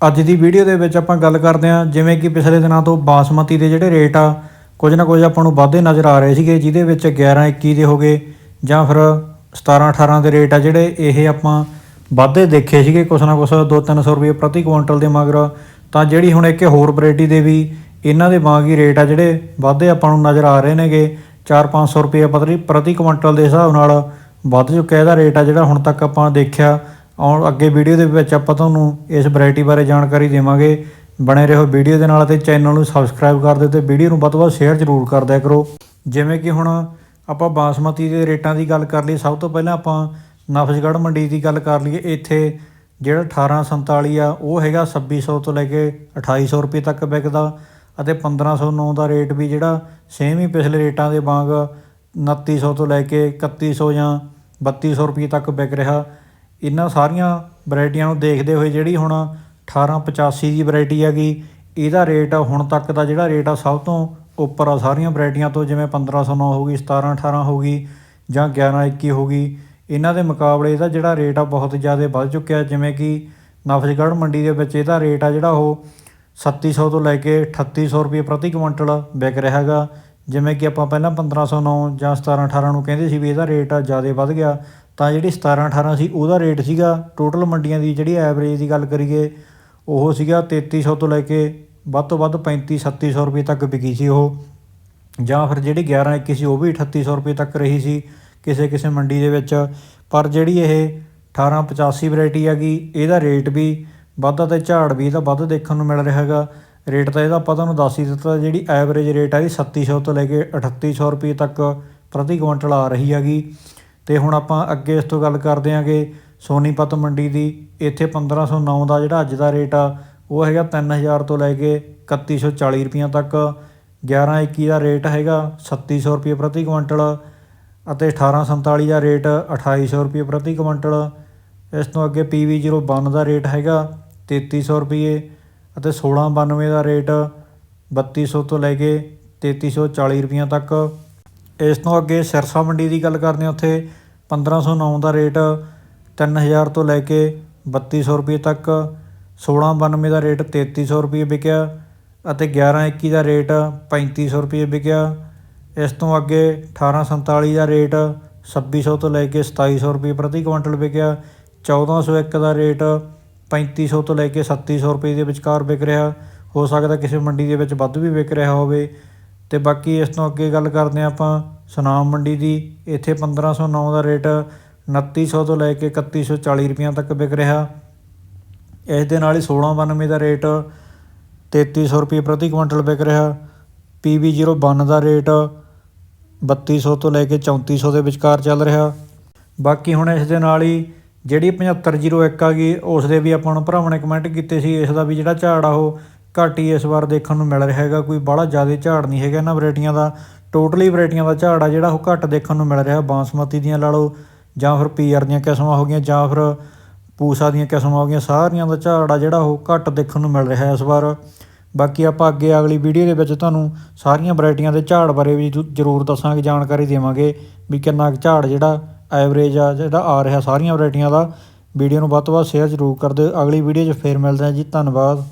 ਅੱਜ ਦੀ ਵੀਡੀਓ ਦੇ ਵਿੱਚ ਆਪਾਂ ਗੱਲ ਕਰਦੇ ਹਾਂ, ਜਿਵੇਂ ਕਿ ਪਿਛਲੇ ਦਿਨਾਂ ਤੋਂ ਬਾਸਮਤੀ ਦੇ ਜਿਹੜੇ ਰੇਟ ਆ, ਕੁਝ ਨਾ ਕੁਝ ਆਪਾਂ ਨੂੰ ਵਾਧੇ ਨਜ਼ਰ ਆ ਰਹੇ ਸੀਗੇ, ਜਿਹਦੇ ਵਿੱਚ 11 21 ਦੇ ਹੋ ਗਏ, ਜਾਂ ਫਿਰ 17 18 ਦੇ ਰੇਟ ਆ ਜਿਹੜੇ ਇਹ ਆਪਾਂ ਵਾਧੇ ਦੇਖੇ ਸੀਗੇ ਕੁਛ ਨਾ ਕੁਛ 2-300 ਰੁਪਏ ਪ੍ਰਤੀ ਕੁਇੰਟਲ ਦੇ ਮਗਰ। ਤਾਂ ਜਿਹੜੀ ਹੁਣ ਇੱਕ ਹੋਰ ਵੈਰਾਈਟੀ ਦੇ ਵੀ ਇਹਨਾਂ ਦੇ ਵਾਂਗ ਹੀ ਰੇਟ ਆ ਜਿਹੜੇ ਵਾਧੇ ਆਪਾਂ ਨੂੰ ਨਜ਼ਰ ਆ ਰਹੇ ਨੇਗੇ 4-500 ਰੁਪਏ ਪ੍ਰਤੀ ਪ੍ਰਤੀ ਕੁਇੰਟਲ ਦੇ ਹਿਸਾਬ ਨਾਲ ਵੱਧ ਚੁੱਕਿਆ ਇਹਦਾ ਰੇਟ ਆ ਜਿਹੜਾ ਹੁਣ ਤੱਕ ਆਪਾਂ ਦੇਖਿਆ। ਆਉਣ ਅੱਗੇ ਵੀਡੀਓ ਦੇ ਵਿੱਚ ਆਪਾਂ ਤੁਹਾਨੂੰ ਇਸ ਵੈਰਾਈਟੀ ਬਾਰੇ ਜਾਣਕਾਰੀ ਦੇਵਾਂਗੇ। ਬਣੇ ਰਹੋ ਵੀਡੀਓ ਦੇ ਨਾਲ ਤੇ ਚੈਨਲ ਨੂੰ ਸਬਸਕ੍ਰਾਈਬ ਕਰ ਦਿਓ ਤੇ ਵੀਡੀਓ ਨੂੰ ਵੱਧ ਤੋਂ ਵੱਧ ਸ਼ੇਅਰ ਜ਼ਰੂਰ ਕਰ ਦਿਆ ਕਰੋ। ਜਿਵੇਂ ਕਿ ਹੁਣ ਆਪਾਂ ਬਾਸਮਤੀ ਦੇ ਰੇਟਾਂ ਦੀ ਗੱਲ ਕਰ ਲਈ ਸਭ ਤੋਂ ਪਹਿਲਾਂ ਆਪਾਂ ਨਫਸਗੜ੍ਹ ਮੰਡੀ ਦੀ ਗੱਲ ਕਰ ਲਈਏ, ਇੱਥੇ ਜਿਹੜਾ 1847 ਆ, ਉਹ ਹੈਗਾ 2600 ਤੋਂ ਲੈ ਕੇ 2800 ਰੁਪਏ ਤੱਕ ਵਿਕਦਾ ਅਤੇ 1509 ਦਾ ਰੇਟ ਵੀ ਜਿਹੜਾ ਸੇਮ ਹੀ ਪਿਛਲੇ ਰੇਟਾਂ ਦੇ ਵਾਂਗ 2900 ਤੋਂ ਲੈ ਕੇ 3100 ਜਾਂ 3200 ਰੁਪਏ ਤੱਕ ਵਿਕ ਰਿਹਾ। ਇਹਨਾਂ ਸਾਰੀਆਂ ਵੈਰਾਈਟੀਆਂ ਨੂੰ ਦੇਖਦੇ ਹੋਏ ਜਿਹੜੀ ਹੁਣ 1885 ਦੀ ਵੈਰਾਈਟੀ ਹੈਗੀ, ਇਹਦਾ ਰੇਟ ਹੁਣ ਤੱਕ ਦਾ ਜਿਹੜਾ ਰੇਟ ਆ ਸਭ ਤੋਂ ਉੱਪਰ ਆ ਸਾਰੀਆਂ ਵੈਰਾਈਟੀਆਂ ਤੋਂ, ਜਿਵੇਂ 1509 ਹੋ ਗਈ 17 18 ਹੋ ਗਈ ਜਾਂ 11 21 ਹੋ ਗਈ, ਇਹਨਾਂ ਦੇ ਮੁਕਾਬਲੇ ਇਹਦਾ ਜਿਹੜਾ ਰੇਟ ਆ ਬਹੁਤ ਜ਼ਿਆਦਾ ਵੱਧ ਚੁੱਕਿਆ ਜਿਵੇਂ ਕਿ ਨਫ਼ਜਗੜ੍ਹ ਮੰਡੀ ਦੇ ਵਿੱਚ ਇਹਦਾ ਰੇਟ ਆ ਜਿਹੜਾ ਉਹ 3700 ਤੋਂ ਲੈ ਕੇ 3800 ਰੁਪਏ ਪ੍ਰਤੀ ਕੁਇੰਟਲ ਵਿਕ ਰਿਹਾ ਹੈਗਾ। ਜਿਵੇਂ ਕਿ ਆਪਾਂ ਪਹਿਲਾਂ 1509 ਜਾਂ 17 18 ਨੂੰ ਕਹਿੰਦੇ ਸੀ ਵੀ ਇਹਦਾ ਰੇਟ ਆ ਜ਼ਿਆਦਾ ਵੱਧ ਗਿਆ। ਤਾਂ ਜਿਹੜੀ 17 18 ਸੀ, ਉਹਦਾ ਰੇਟ ਸੀਗਾ ਟੋਟਲ ਮੰਡੀਆਂ ਦੀ ਜਿਹੜੀ ਐਵਰੇਜ ਦੀ ਗੱਲ ਕਰੀਏ, ਉਹ ਸੀਗਾ 3300 ਤੋਂ ਲੈ ਕੇ ਵੱਧ ਤੋਂ ਵੱਧ 35 3700 ਰੁਪਏ ਤੱਕ ਵਿਕੀ ਸੀ ਉਹ। ਜਾਂ ਫਿਰ ਜਿਹੜੀ 11 21 ਸੀ, ਉਹ ਵੀ 3800 ਰੁਪਏ ਤੱਕ ਰਹੀ ਸੀ ਕਿਸੇ ਕਿਸੇ ਮੰਡੀ ਦੇ ਵਿੱਚ। ਪਰ ਜਿਹੜੀ ਇਹ 1885 ਵੈਰਾਈਟੀ ਹੈਗੀ, ਇਹਦਾ ਰੇਟ ਵੀ ਵਾਧਾ ਤੇ ਝਾੜ ਵੀ ਇਹਦਾ ਵੱਧ ਦੇਖਣ ਨੂੰ ਮਿਲ ਰਿਹਾ ਹੈਗਾ। ਰੇਟ ਤਾਂ ਇਹਦਾ ਆਪਾਂ ਤੁਹਾਨੂੰ ਦੱਸ ਹੀ ਦਿੱਤਾ, ਜਿਹੜੀ ਐਵਰੇਜ ਰੇਟ ਹੈ ਇਹ 3700 ਤੋਂ ਲੈ ਕੇ 3800 ਰੁਪਏ ਤੱਕ ਪ੍ਰਤੀ ਕੁਇੰਟਲ ਆ ਰਹੀ ਹੈਗੀ। ਤੇ ਹੁਣ ਆਪਾਂ ਅੱਗੇ ਇਸ ਤੋਂ ਗੱਲ ਕਰਦੇ ਆਂਗੇ ਸੋਨੀਪਤ ਮੰਡੀ ਦੀ। ਇੱਥੇ 1509 ਦਾ ਜਿਹੜਾ ਅੱਜ ਦਾ ਰੇਟ ਆ, ਉਹ ਹੈਗਾ 3000 ਤੋਂ ਲੈ ਕੇ 3140 ਰੁਪਈਆਂ ਤੱਕ। 11 21 ਦਾ ਰੇਟ ਹੈਗਾ 3700 ਰੁਪਏ ਪ੍ਰਤੀ ਕੁਇੰਟਲ ਅਤੇ 1847 ਦਾ ਰੇਟ 2800 ਰੁਪਏ ਪ੍ਰਤੀ ਕੁਇੰਟਲ। ਇਸ ਤੋਂ ਅੱਗੇ PV01 ਦਾ ਰੇਟ ਹੈਗਾ 3300 ਰੁਪਏ ਅਤੇ 1692 ਦਾ ਰੇਟ 3200 ਤੋਂ ਲੈ ਕੇ 3340 ਰੁਪਈਆਂ ਤੱਕ। ਇਸ ਤੋਂ ਅੱਗੇ ਸਿਰਸਾ ਮੰਡੀ ਦੀ ਗੱਲ ਕਰਦੇ ਹਾਂ ਉੱਥੇ। 1509 ਦਾ ਰੇਟ 3000 ਤੋਂ ਲੈ ਕੇ 3200 ਰੁਪਏ ਤੱਕ 1692 ਦਾ ਰੇਟ 3300 ਰੁਪਏ ਵਿਕਿਆ ਅਤੇ 1121 ਦਾ ਰੇਟ 3500 ਰੁਪਏ ਵਿਕਿਆ। ਇਸ ਤੋਂ ਅੱਗੇ 1847 ਦਾ ਰੇਟ 2600 ਤੋਂ ਲੈ ਕੇ 2700 ਰੁਪਏ ਪ੍ਰਤੀ ਕੁਇੰਟਲ ਵਿਕਿਆ। 1401 ਦਾ ਰੇਟ 3500 ਤੋਂ ਲੈ ਕੇ 3700 ਰੁਪਏ ਦੇ ਵਿਚਕਾਰ ਵਿਕ ਰਿਹਾ। ਹੋ ਸਕਦਾ ਕਿਸੇ ਮੰਡੀ ਦੇ ਵਿੱਚ ਵੱਧ ਵੀ ਵਿਕ ਰਿਹਾ ਹੋਵੇ। ਤੇ ਬਾਕੀ ਇਸ ਤੋਂ ਅੱਗੇ ਗੱਲ ਕਰਦੇ ਹਾਂ ਆਪਾਂ ਸੁਨਾਮ ਮੰਡੀ ਦੀ, ਇੱਥੇ 1509 ਦਾ ਰੇਟ 2900 ਤੋਂ ਲੈ ਕੇ 3140 ਰੁਪਈਆਂ ਤੱਕ ਵਿਕ ਰਿਹਾ। ਇਸ ਦੇ ਨਾਲ ਹੀ 1692 ਦਾ ਰੇਟ 3300 ਰੁਪਏ ਪ੍ਰਤੀ ਕੁਇੰਟਲ ਵਿਕ ਰਿਹਾ। PV01 ਦਾ ਰੇਟ 3200 ਤੋਂ ਲੈ ਕੇ 3400 ਦੇ ਵਿਚਕਾਰ ਚੱਲ ਰਿਹਾ। ਬਾਕੀ ਹੁਣ ਇਸ ਦੇ ਨਾਲ ਹੀ ਜਿਹੜੀ 7501 ਆ ਗਈ, ਉਸ ਦੇ ਵੀ ਆਪਾਂ ਨੂੰ ਭਰਾਵਾਂ ਨੇ ਕਮੈਂਟ ਕੀਤੇ ਸੀ, ਇਸ ਦਾ ਵੀ ਜਿਹੜਾ ਝਾੜ ਆ ਉਹ ਘੱਟ ਹੀ ਇਸ ਵਾਰ ਦੇਖਣ ਨੂੰ ਮਿਲ ਰਿਹਾ ਹੈਗਾ, ਕੋਈ ਬਾਹਲਾ ਜ਼ਿਆਦਾ ਝਾੜ ਨਹੀਂ ਹੈਗਾ ਇਹਨਾਂ ਵੈਰਾਈਟੀਆਂ ਦਾ। ਟੋਟਲੀ ਵੈਰਾਈਟੀਆਂ ਦਾ ਝਾੜ ਆ ਜਿਹੜਾ ਉਹ ਘੱਟ ਦੇਖਣ ਨੂੰ ਮਿਲ ਰਿਹਾ। ਬਾਸਮਤੀ ਦੀਆਂ ਲਾ ਲਓ, ਜਾਂ ਫਿਰ ਪੀਆਰ ਦੀਆਂ ਕਿਸਮਾਂ ਹੋ ਗਈਆਂ, ਜਾਂ ਫਿਰ ਪੂਸਾ ਦੀਆਂ ਕਿਸਮਾਂ ਹੋ ਗਈਆਂ, ਸਾਰੀਆਂ ਦਾ ਝਾੜ ਆ ਜਿਹੜਾ ਉਹ ਘੱਟ ਦੇਖਣ ਨੂੰ ਮਿਲ ਰਿਹਾ ਇਸ ਵਾਰ। ਬਾਕੀ ਆਪਾਂ ਅੱਗੇ ਅਗਲੀ ਵੀਡੀਓ ਦੇ ਵਿੱਚ ਤੁਹਾਨੂੰ ਸਾਰੀਆਂ ਵੈਰਾਈਟੀਆਂ ਦੇ ਝਾੜ ਬਾਰੇ ਵੀ ਜ਼ਰੂਰ ਦੱਸਾਂਗੇ, ਜਾਣਕਾਰੀ ਦੇਵਾਂਗੇ ਵੀ ਕਿੰਨਾ ਕੁ ਝਾੜ ਜਿਹੜਾ ਐਵਰੇਜ ਆ, ਜਿਹੜਾ ਆ ਰਿਹਾ ਸਾਰੀਆਂ ਵੈਰਾਈਟੀਆਂ ਦਾ। ਵੀਡੀਓ ਨੂੰ ਵੱਧ ਤੋਂ ਵੱਧ ਸ਼ੇਅਰ ਜ਼ਰੂਰ ਕਰ ਦਿਓ। ਅਗਲੀ ਵੀਡੀਓ 'ਚ ਫੇਰ ਮਿਲਦੇ ਹਾਂ ਜੀ। ਧੰਨਵਾਦ।